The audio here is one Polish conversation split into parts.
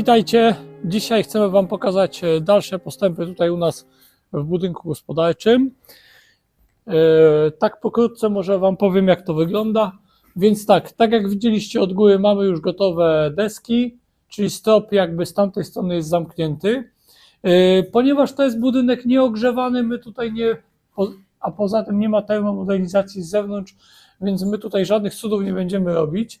Witajcie. Dzisiaj chcemy Wam pokazać e, dalsze postępy tutaj u nas w budynku gospodarczym. E, Tak pokrótce może Wam powiem, jak to wygląda. Więc tak, tak jak widzieliście od góry, mamy już gotowe deski, czyli stop jakby z tamtej strony jest zamknięty. E, Ponieważ to jest budynek nieogrzewany, my tutaj nie, a poza tym nie ma termomodernizacji z zewnątrz, więc my tutaj żadnych cudów nie będziemy robić.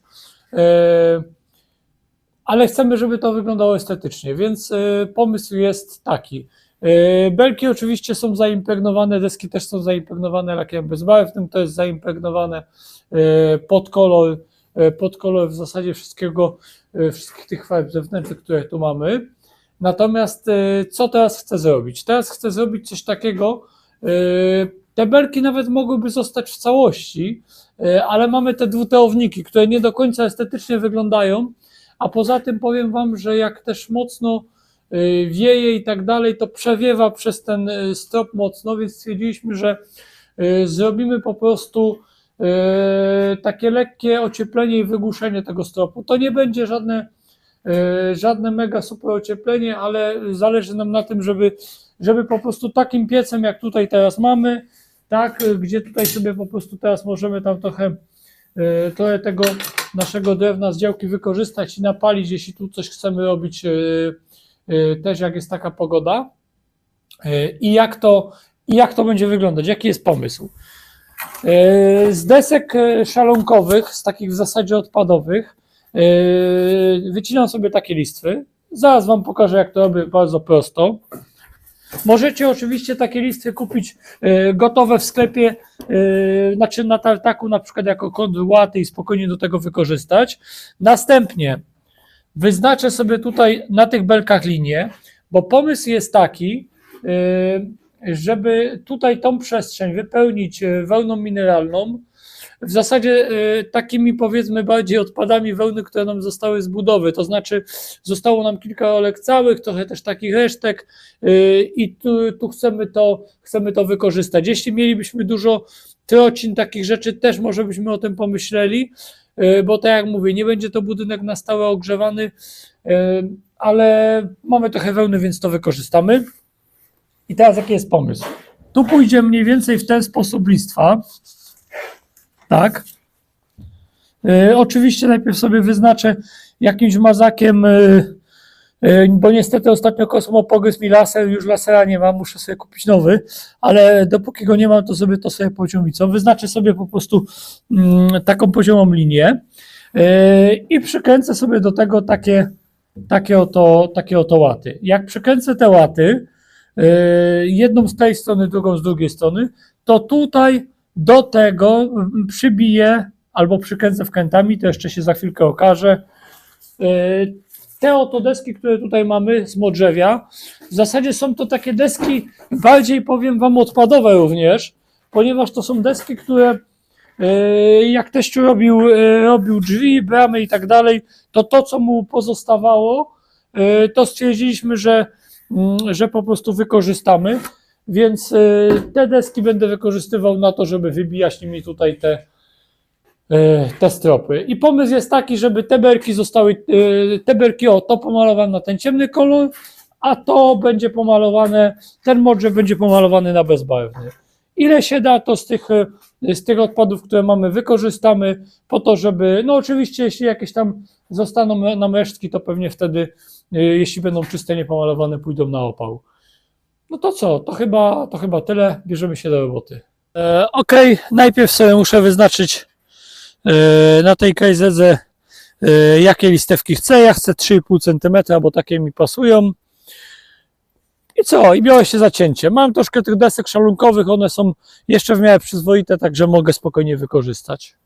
Ale chcemy, żeby to wyglądało estetycznie, więc y, pomysł jest taki. Y, Belki oczywiście są zaimpregnowane, deski też są zaimpregnowane lakiem bezbarwnym, to jest zaimpregnowane y, pod kolor, pod kolor w zasadzie wszystkiego, wszystkich tych farb zewnętrznych, które tu mamy. Natomiast co teraz chcę zrobić? Teraz chcę zrobić coś takiego, te belki nawet mogłyby zostać w całości, ale mamy te dwuteowniki, które nie do końca estetycznie wyglądają, a poza tym powiem Wam, że jak też mocno y, wieje i tak dalej, to przewiewa przez ten y, strop mocno, więc stwierdziliśmy, że y, zrobimy po prostu takie lekkie ocieplenie i wygłuszenie tego stropu. To nie będzie żadne, żadne mega super ocieplenie, ale zależy nam na tym, żeby, żeby po prostu takim piecem, jak tutaj teraz mamy, tak, gdzie tutaj sobie po prostu teraz możemy tam trochę trochę tego naszego drewna z działki wykorzystać i napalić, jeśli tu coś chcemy robić y, y, też jak jest taka pogoda. Y, I jak to, jak to będzie wyglądać? Jaki jest pomysł? Y, Z desek y, szalonkowych, z takich w zasadzie odpadowych, y, wycinam sobie takie listwy. Zaraz Wam pokażę, jak to robię bardzo prosto. Możecie oczywiście takie listwy kupić y, gotowe w sklepie, y, znaczy na tartaku na przykład jako kondyłaty i spokojnie do tego wykorzystać. Następnie wyznaczę sobie tutaj na tych belkach linię, bo pomysł jest taki, y, żeby tutaj tą przestrzeń wypełnić wełną mineralną, w zasadzie y, takimi powiedzmy bardziej odpadami wełny, które nam zostały z budowy, to znaczy zostało nam kilka rolek całych, trochę też takich resztek y, i tu, tu chcemy, to, chcemy to wykorzystać. Jeśli mielibyśmy dużo trocin, takich rzeczy, też może byśmy o tym pomyśleli, y, bo tak jak mówię, nie będzie to budynek na stałe ogrzewany, ale mamy trochę wełny, więc to wykorzystamy. I teraz jaki jest pomysł? Tu pójdzie mniej więcej w ten sposób listwa. Tak. Y, oczywiście najpierw sobie wyznaczę jakimś mazakiem, y, y, bo niestety ostatnio Kosmo pogryzł mi laser, już lasera nie mam, muszę sobie kupić nowy, ale dopóki go nie mam, to sobie to sobie poziomicą. Wyznaczę sobie po prostu mm, taką poziomą linię i przykręcę sobie do tego takie, takie, oto, takie oto łaty. Jak przykręcę te łaty, jedną z tej strony, drugą z drugiej strony, to tutaj do tego mm, przybiję albo przykręcę wkrętami, to jeszcze się za chwilkę okaże. Y, Te oto deski, które tutaj mamy z modrzewia, w zasadzie są to takie deski bardziej powiem Wam odpadowe również, ponieważ to są deski, które y, jak teściu robił, y, robił drzwi, bramy i tak dalej, to to, co mu pozostawało, to stwierdziliśmy, że, mm, że po prostu wykorzystamy. Więc y, te deski będę wykorzystywał na to, żeby wybijać nimi tutaj te, y, te stropy. I pomysł jest taki, żeby te berki zostały, y, te berki, o to pomalowane na ten ciemny kolor, a to będzie pomalowane, ten modrzew będzie pomalowany na bezbarwny. Ile się da, to z tych, z tych odpadów, które mamy, wykorzystamy po to, żeby, no oczywiście, jeśli jakieś tam zostaną nam resztki, to pewnie wtedy, jeśli będą czyste, niepomalowane, pójdą na opał. No to co, to chyba, to chyba tyle, bierzemy się do roboty. E, Okej, najpierw sobie muszę wyznaczyć e, na tej KZZ e, jakie listewki chcę. Ja chcę 3,5 cm, bo takie mi pasują. I co? I biorę się za cięcie. Mam troszkę tych desek szalunkowych, one są jeszcze w miarę przyzwoite, także mogę spokojnie wykorzystać.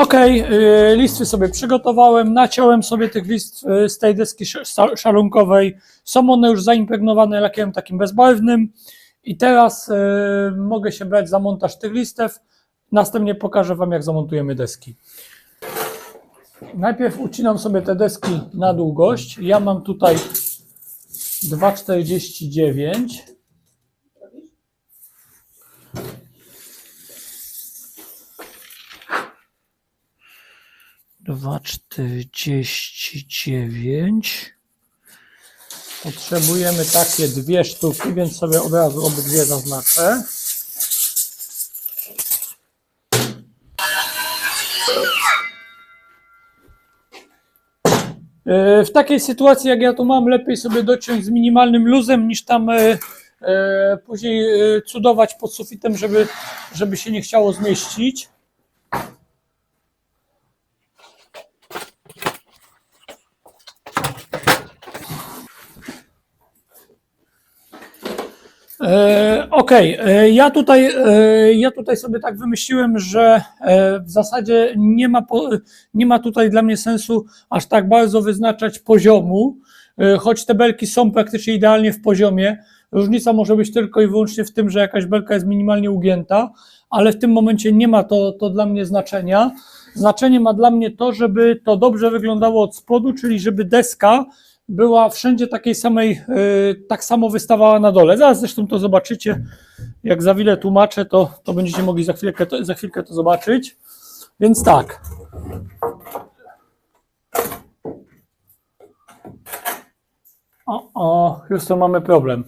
Y, listwy sobie przygotowałem, naciąłem sobie tych listw y, z tej deski szalunkowej. Są one już zaimpregnowane lakiem takim bezbarwnym i teraz y, mogę się brać za montaż tych listew. Następnie pokażę Wam, jak zamontujemy deski. Najpierw ucinam sobie te deski na długość. Ja mam tutaj 2,49. Dwa czterdzieści dziewięć. Potrzebujemy takie dwie sztuki, więc sobie od razu obydwie zaznaczę. E, W takiej sytuacji, jak ja tu mam, lepiej sobie dociąć z minimalnym luzem, niż tam e, e, później cudować pod sufitem, żeby, żeby się nie chciało zmieścić. E, Okej, e, ja, tutaj, e, ja tutaj sobie tak wymyśliłem, że w zasadzie nie ma, nie ma tutaj dla mnie sensu aż tak bardzo wyznaczać poziomu, choć te belki są praktycznie idealnie w poziomie. Różnica może być tylko i wyłącznie w tym, że jakaś belka jest minimalnie ugięta, ale w tym momencie nie ma to, to dla mnie znaczenia. Znaczenie ma dla mnie to, żeby to dobrze wyglądało od spodu, czyli żeby deska była wszędzie takiej samej, y, tak samo wystawała na dole. Zaraz zresztą to zobaczycie, jak za wiele tłumaczę, to, to będziecie mogli za chwilkę, to, za chwilkę to zobaczyć. Więc tak. O, o, już to mamy problem.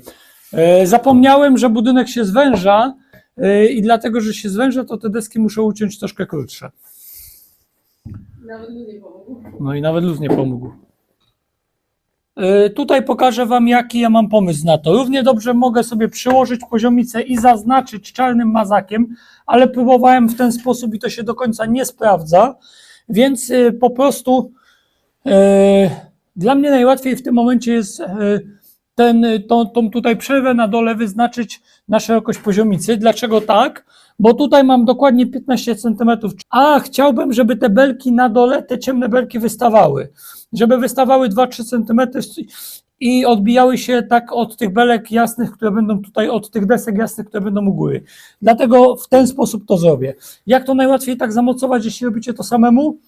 E, Zapomniałem, że budynek się zwęża e, i dlatego, że się zwęża, to te deski muszę uciąć troszkę krótsze. Nawet ludzie pomogą. No i nawet luz nie pomógł. Y, Tutaj pokażę Wam, jaki ja mam pomysł na to. Równie dobrze mogę sobie przyłożyć poziomicę i zaznaczyć czarnym mazakiem, ale próbowałem w ten sposób i to się do końca nie sprawdza, więc y, po prostu y, dla mnie najłatwiej w tym momencie jest y, ten, tą, tą tutaj przerwę na dole wyznaczyć na szerokość poziomicy. Dlaczego tak? Bo tutaj mam dokładnie 15 cm. A chciałbym, żeby te belki na dole, te ciemne belki wystawały. Żeby wystawały 2-3 cm i odbijały się tak od tych belek jasnych, które będą tutaj, od tych desek jasnych, które będą góry. Dlatego w ten sposób to zrobię. Jak to najłatwiej tak zamocować, jeśli robicie to samemu?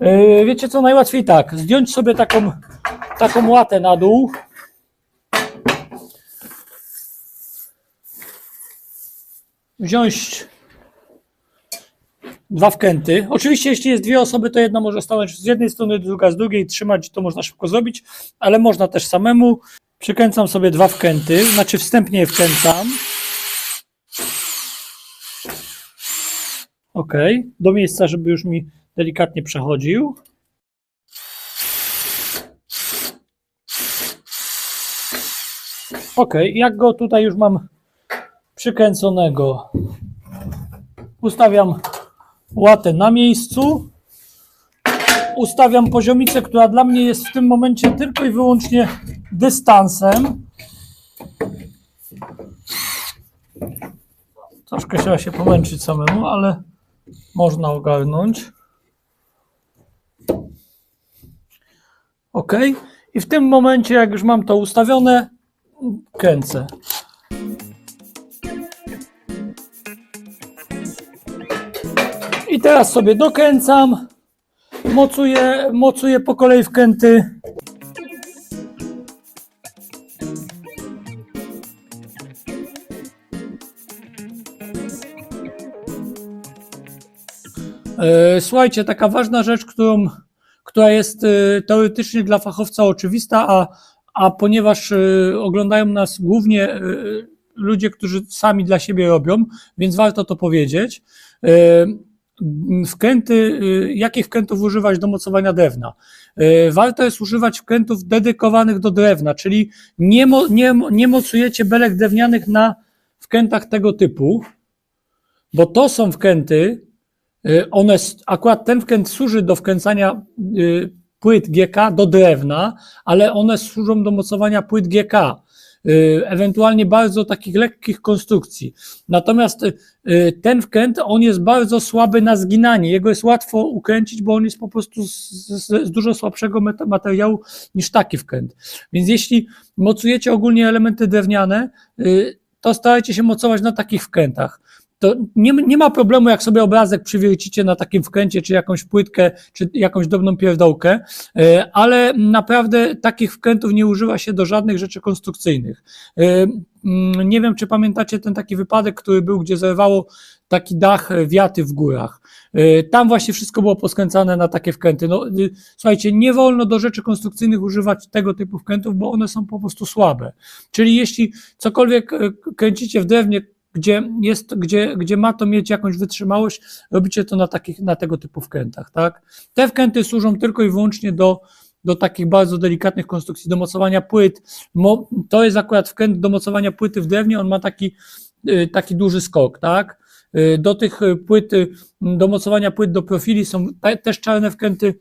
Yy, Wiecie co, najłatwiej tak, zdjąć sobie taką, taką łatę na dół, wziąć dwa wkręty. Oczywiście, jeśli jest dwie osoby, to jedna może stanąć z jednej strony, druga z drugiej, trzymać, to można szybko zrobić, ale można też samemu. Przykręcam sobie dwa wkręty, znaczy wstępnie je wkręcam. Ok, do miejsca, żeby już mi delikatnie przechodził. Ok, jak go tutaj już mam przykręconego, ustawiam łatę na miejscu. Ustawiam poziomicę, która dla mnie jest w tym momencie tylko i wyłącznie dystansem. Troszkę trzeba się pomęczyć samemu, ale można ogarnąć. OK. I w tym momencie, jak już mam to ustawione, kręcę. I teraz sobie dokręcam, mocuję, mocuję po kolei wkręty. E, Słuchajcie, taka ważna rzecz, którą, która jest e, teoretycznie dla fachowca oczywista, a, a ponieważ e, oglądają nas głównie ludzie, którzy sami dla siebie robią, więc warto to powiedzieć. Wkręty, y, jakich wkrętów używać do mocowania drewna? Y, Warto jest używać wkrętów dedykowanych do drewna, czyli nie, mo, nie, nie mocujecie belek drewnianych na wkrętach tego typu, bo to są wkręty, y, one, akurat ten wkręt służy do wkręcania płyt GK do drewna, ale one służą do mocowania płyt GK. Y, ewentualnie bardzo takich lekkich konstrukcji. Natomiast y, y, ten wkręt, on jest bardzo słaby na zginanie. Jego jest łatwo ukręcić, bo on jest po prostu z, z, z dużo słabszego materiału niż taki wkręt. Więc jeśli mocujecie ogólnie elementy drewniane, to starajcie się mocować na takich wkrętach. To nie, nie ma problemu, jak sobie obrazek przywiercicie na takim wkręcie, czy jakąś płytkę, czy jakąś drobną pierdołkę, e, ale naprawdę takich wkrętów nie używa się do żadnych rzeczy konstrukcyjnych. E, mm, Nie wiem, czy pamiętacie ten taki wypadek, który był, gdzie zerwało taki dach e, wiaty w górach. Tam właśnie wszystko było poskręcane na takie wkręty. No, y, słuchajcie, nie wolno do rzeczy konstrukcyjnych używać tego typu wkrętów, bo one są po prostu słabe. Czyli jeśli cokolwiek kręcicie w drewnie, gdzie, jest, gdzie, gdzie ma to mieć jakąś wytrzymałość, robicie to na, takich, na tego typu wkrętach. Tak? Te wkręty służą tylko i wyłącznie do, do takich bardzo delikatnych konstrukcji, do mocowania płyt. Mo, to jest akurat wkręt do mocowania płyty w drewnie, on ma taki, y, taki duży skok. Tak? Y, Do tych płyt, y, do mocowania płyt do profili są te, też czarne wkręty,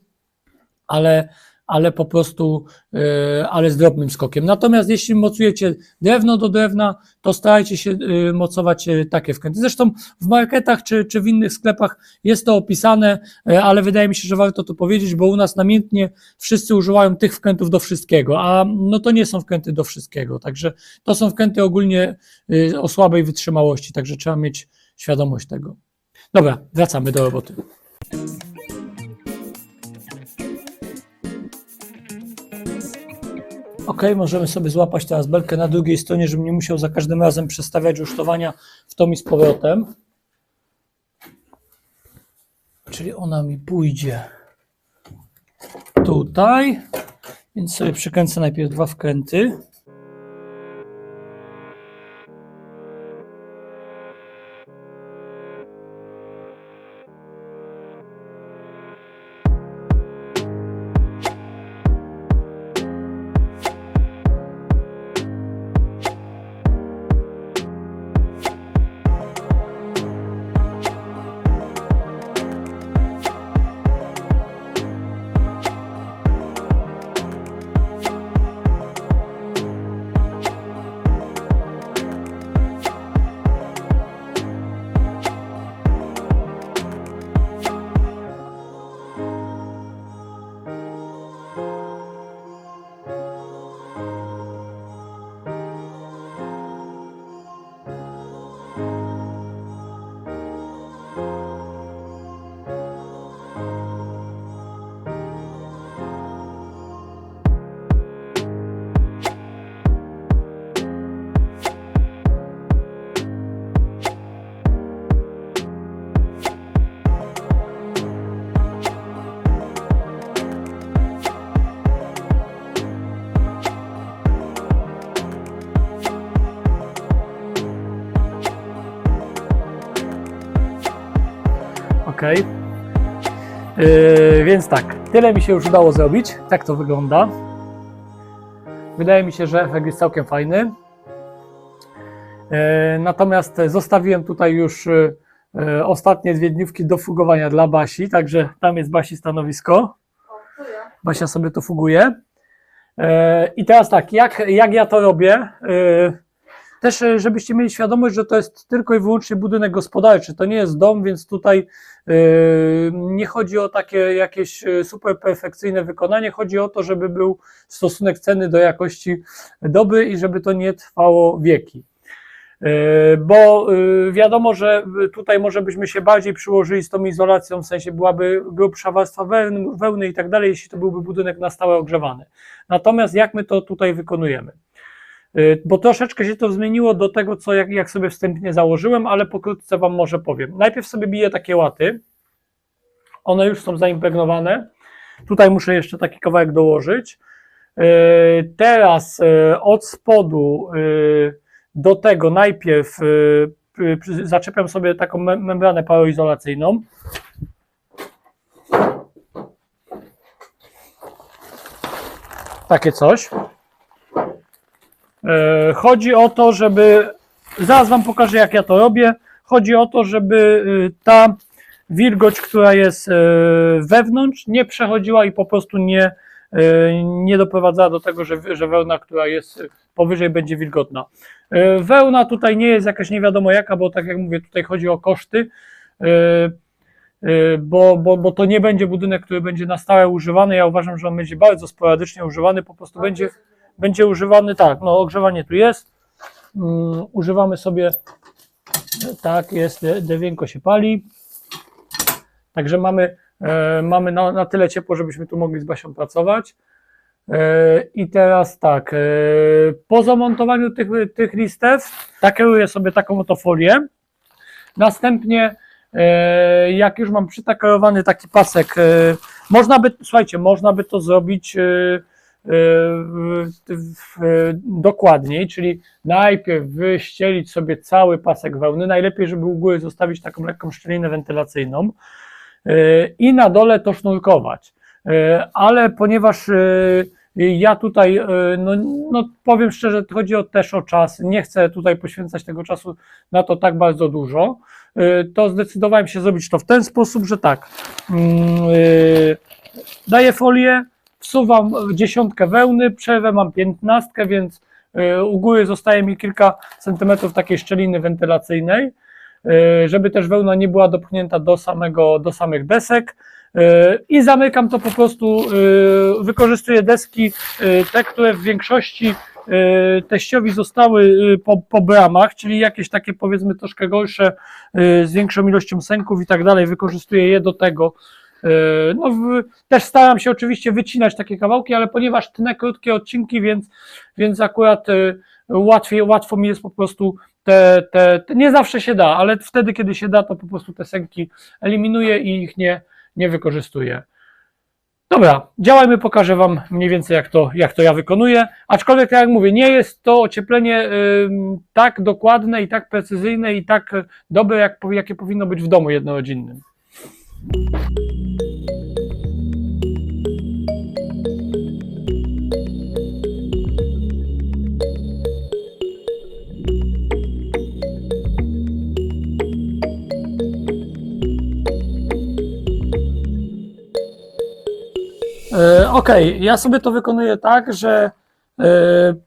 ale, ale po prostu, y, ale z drobnym skokiem. Natomiast jeśli mocujecie drewno do drewna, to starajcie się y, mocować y, takie wkręty. Zresztą w marketach czy, czy w innych sklepach jest to opisane, ale wydaje mi się, że warto to powiedzieć, bo u nas namiętnie wszyscy używają tych wkrętów do wszystkiego, a no to nie są wkręty do wszystkiego. Także to są wkręty ogólnie o słabej wytrzymałości, także trzeba mieć świadomość tego. Dobra, wracamy do roboty. Ok, możemy sobie złapać teraz belkę na drugiej stronie, żebym nie musiał za każdym razem przestawiać rusztowania w tom i z powrotem. Czyli ona mi pójdzie tutaj, więc sobie przykręcę najpierw dwa wkręty. Ok. Yy, więc tak, tyle mi się już udało zrobić. Tak to wygląda. Wydaje mi się, że efekt jest całkiem fajny. Yy, natomiast zostawiłem tutaj już yy, ostatnie dwie dniówki do fugowania dla Basi, także tam jest Basi stanowisko. Basia sobie to fuguje. E, I teraz tak, jak, jak ja to robię? E, Też, e, żebyście mieli świadomość, że to jest tylko i wyłącznie budynek gospodarczy. To nie jest dom, więc tutaj e, nie chodzi o takie jakieś e, super perfekcyjne wykonanie. Chodzi o to, żeby był stosunek ceny do jakości dobry i żeby to nie trwało wieki. Bo wiadomo, że tutaj może byśmy się bardziej przyłożyli z tą izolacją, w sensie byłaby grubsza warstwa wełny, wełny i tak dalej, jeśli to byłby budynek na stałe ogrzewany. Natomiast jak my to tutaj wykonujemy? E, Bo troszeczkę się to zmieniło do tego, co jak, jak sobie wstępnie założyłem, ale pokrótce Wam może powiem. Najpierw sobie biję takie łaty. One już są zaimpregnowane. Tutaj muszę jeszcze taki kawałek dołożyć. E, Teraz e, od spodu do tego najpierw y, y, zaczepiam sobie taką mem- membranę paroizolacyjną. Takie coś. E, Chodzi o to, żeby. Zaraz Wam pokażę, jak ja to robię. Chodzi o to, żeby y, ta wilgoć, która jest y, wewnątrz, nie przechodziła i po prostu nie, e, nie doprowadzała do tego, że, że wełna, która jest powyżej, będzie wilgotna. E, Wełna tutaj nie jest jakaś nie wiadomo jaka, bo tak jak mówię, tutaj chodzi o koszty, e, e, bo, bo, bo to nie będzie budynek, który będzie na stałe używany. Ja uważam, że on będzie bardzo sporadycznie używany, po prostu będzie, będzie używany, tak, no ogrzewanie tu jest, Mm, używamy sobie, tak jest, de- drewienko się pali, także mamy, e, mamy na, na tyle ciepło, żebyśmy tu mogli z Basią pracować. E, I teraz tak, e, po zamontowaniu tych, tych listew takeruję sobie taką oto folię. Następnie, jak już mam przytakerowany taki pasek, można by, słuchajcie, można by to zrobić dokładniej, czyli najpierw wyścielić sobie cały pasek wełny, najlepiej, żeby u góry zostawić taką lekką szczelinę wentylacyjną e, i na dole to sznurkować. E, Ale ponieważ e, ja tutaj, no, no powiem szczerze, chodzi o, też o czas, nie chcę tutaj poświęcać tego czasu na to tak bardzo dużo, to zdecydowałem się zrobić to w ten sposób, że tak, mm, daję folię, wsuwam dziesiątkę wełny, przerwę mam piętnastkę, więc e, u góry zostaje mi kilka centymetrów takiej szczeliny wentylacyjnej, e, żeby też wełna nie była dopchnięta do, samego, do samych desek. E, I zamykam to po prostu, wykorzystuję deski, te, które w większości teściowi zostały po, po bramach, czyli jakieś takie powiedzmy troszkę gorsze, z większą ilością sęków i tak dalej, wykorzystuję je do tego. E, No, w, też staram się oczywiście wycinać takie kawałki, ale ponieważ tnę krótkie odcinki, więc, więc akurat e, łatwiej, łatwo mi jest po prostu te, te, te, nie zawsze się da, ale wtedy, kiedy się da, to po prostu te sęki eliminuję i ich nie, nie wykorzystuję. Dobra, działajmy, pokażę Wam mniej więcej jak to, jak to ja wykonuję. Aczkolwiek, tak jak mówię, nie jest to ocieplenie ym, tak dokładne i tak precyzyjne i tak dobre, jak, jakie powinno być w domu jednorodzinnym. E, Okej, ja sobie to wykonuję tak, że e,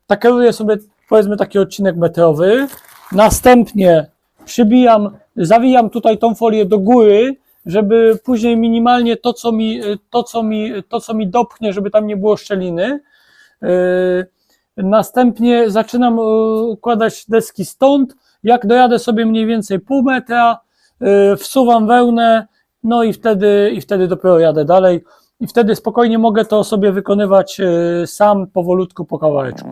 takeruję sobie powiedzmy taki odcinek metrowy, następnie przybijam, zawijam tutaj tą folię do góry, żeby później minimalnie to, co mi, to, co mi, to, co mi dopchnie, żeby tam nie było szczeliny. E, Następnie zaczynam e, układać deski stąd. Jak dojadę sobie mniej więcej pół metra, e, wsuwam wełnę, no i wtedy, i wtedy dopiero jadę dalej. I wtedy spokojnie mogę to sobie wykonywać e, sam powolutku po kawałeczku.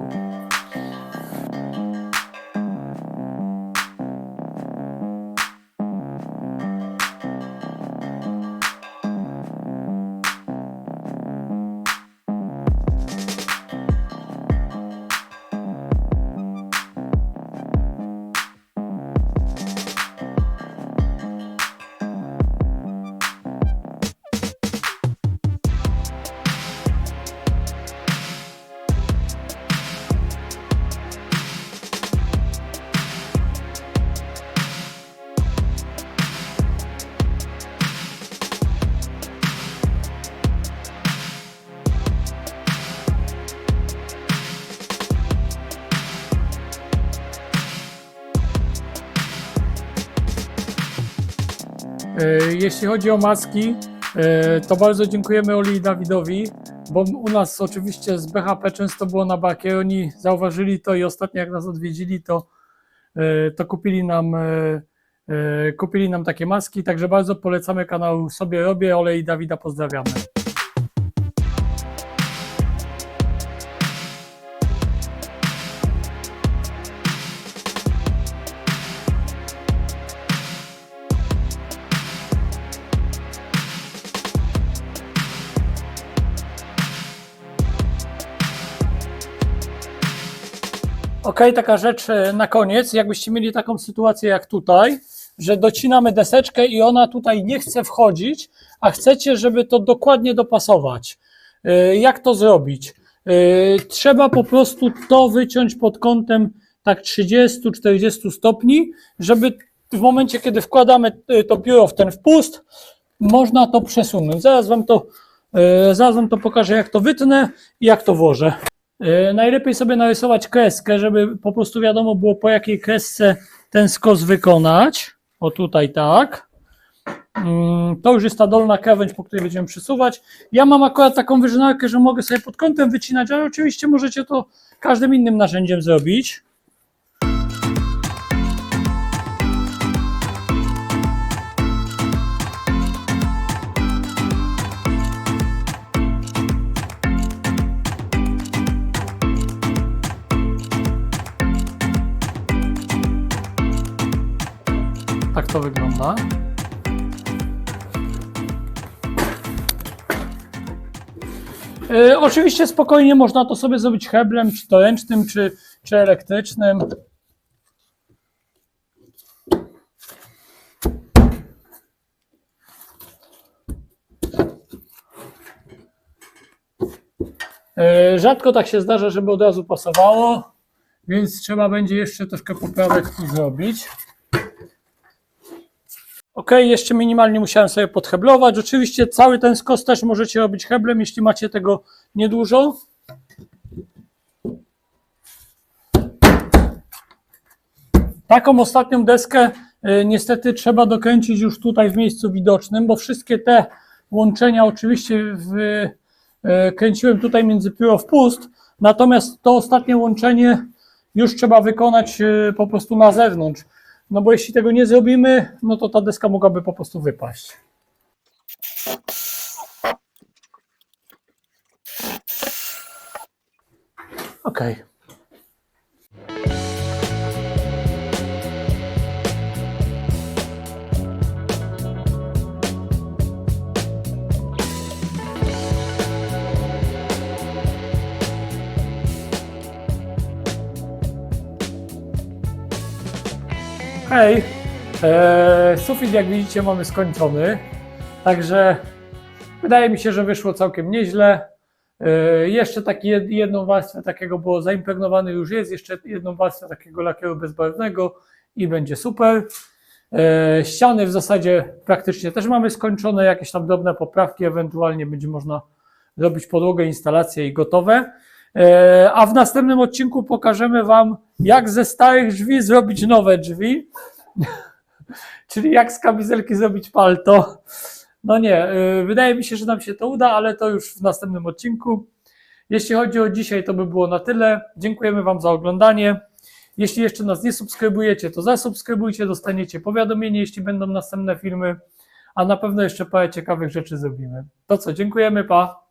Jeśli chodzi o maski, e, to bardzo dziękujemy Oli i Dawidowi, bo u nas oczywiście z BHP często było na bakie, oni zauważyli to i ostatnio jak nas odwiedzili, to, e, to kupili nam e, kupili nam takie maski, także bardzo polecamy kanał Sobie Robię, Ole i Dawida pozdrawiamy. Okej, taka rzecz e, na koniec. Jakbyście mieli taką sytuację jak tutaj, że docinamy deseczkę i ona tutaj nie chce wchodzić, a chcecie, żeby to dokładnie dopasować. E, Jak to zrobić? E, Trzeba po prostu to wyciąć pod kątem tak 30-40 stopni, żeby w momencie, kiedy wkładamy to pióro w ten wpust, można to przesunąć. Zaraz Wam to Zaraz wam to pokażę, jak to wytnę i jak to włożę. E, Najlepiej sobie narysować kreskę, żeby po prostu wiadomo było, po jakiej kresce ten skos wykonać. O tutaj tak. Mm, To już jest ta dolna krawędź, po której będziemy przesuwać. Ja mam akurat taką wyżynarkę, że mogę sobie pod kątem wycinać, ale oczywiście możecie to każdym innym narzędziem zrobić. Tak to wygląda. E, oczywiście spokojnie można to sobie zrobić heblem, czy to ręcznym, czy, czy elektrycznym. E, rzadko tak się zdarza, żeby od razu pasowało, więc trzeba będzie jeszcze troszkę poprawek zrobić. Ok, jeszcze minimalnie musiałem sobie podheblować. Oczywiście cały ten skos też możecie robić heblem, jeśli macie tego niedużo. Taką ostatnią deskę y, niestety trzeba dokręcić już tutaj w miejscu widocznym, bo wszystkie te łączenia oczywiście y, kręciłem tutaj między pióro w pust, natomiast to ostatnie łączenie już trzeba wykonać y, po prostu na zewnątrz. No bo jeśli tego nie zrobimy, no to ta deska mogłaby po prostu wypaść. Ok. Hej, eee, sufit jak widzicie mamy skończony, także wydaje mi się, że wyszło całkiem nieźle. Eee, jeszcze taki jed, jedną warstwę takiego było zaimpregnowany już jest, jeszcze jedną warstwę takiego lakieru bezbarwnego i będzie super. Eee, ściany w zasadzie praktycznie też mamy skończone, jakieś tam drobne poprawki, ewentualnie będzie można zrobić podłogę, instalację i gotowe. E, A w następnym odcinku pokażemy Wam, jak ze starych drzwi zrobić nowe drzwi. Czyli jak z kamizelki zrobić palto. No nie, e, wydaje mi się, że nam się to uda, ale to już w następnym odcinku. Jeśli chodzi o dzisiaj, to by było na tyle. Dziękujemy Wam za oglądanie. Jeśli jeszcze nas nie subskrybujecie, to zasubskrybujcie, dostaniecie powiadomienie, jeśli będą następne filmy, a na pewno jeszcze parę ciekawych rzeczy zrobimy. To co, dziękujemy, pa!